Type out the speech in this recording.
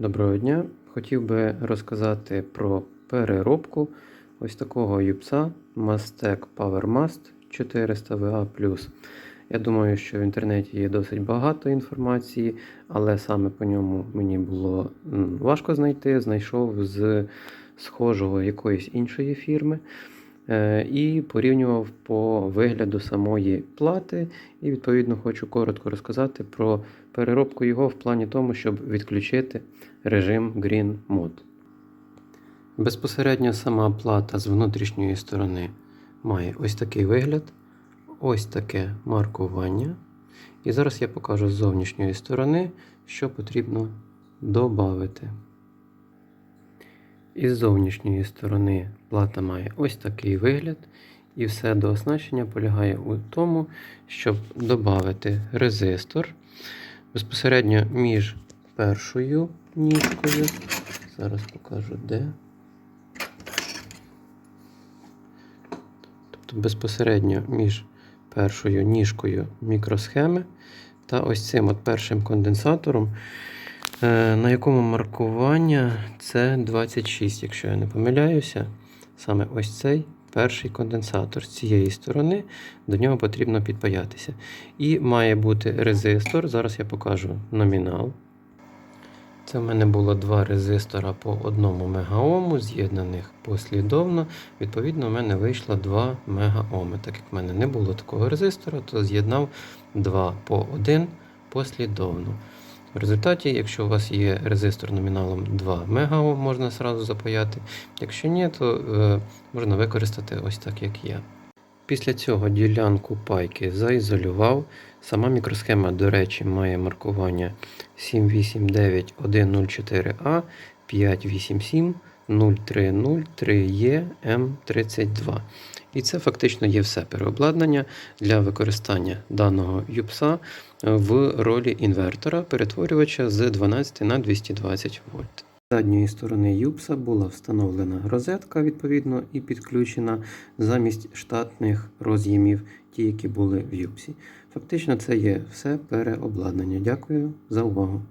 Доброго дня! Хотів би розказати про переробку ось такого юпса Mastec PowerMast 400 VA+. Я думаю, що в інтернеті є досить багато інформації, але саме по ньому мені було важко знайти. Знайшов з схожого якоїсь іншої фірми. Е, І порівнював по вигляду самої плати, і відповідно хочу коротко розказати про переробку його в плані тому, щоб відключити режим Green Mode. Безпосередньо сама плата з внутрішньої сторони має ось такий вигляд, ось таке маркування. І зараз я покажу з зовнішньої сторони, що потрібно додати. Із зовнішньої сторони плата має ось такий вигляд, і все до оснащення полягає у тому, щоб додати резистор безпосередньо між першою ніжкою. Зараз покажу де. Тобто безпосередньо між першою ніжкою мікросхеми та ось цим от першим конденсатором, на якому маркування це 26, якщо я не помиляюся. Саме ось цей перший конденсатор з цієї сторони, до нього потрібно підпаятися. І має бути резистор. Зараз я покажу номінал. Це в мене було два резистора по одному мегаому, з'єднаних послідовно. Відповідно, у мене вийшло 2 мегаоми. Так як в мене не було такого резистора, то з'єднав 2 по 1 послідовно. В результаті, якщо у вас є резистор номіналом 2 МГ, можна зразу запаяти. Якщо ні, то е, можна використати ось так, як я. Після цього ділянку пайки заізолював. Сама мікросхема, до речі, має маркування 789104A 587 030 M32. І це фактично є все переобладнання для використання даного юпса в ролі інвертора перетворювача з 12 на 220 вольт. З задньої сторони юпса була встановлена розетка відповідно і підключена замість штатних роз'ємів, ті, які були в юпсі. Фактично, це є все переобладнання. Дякую за увагу.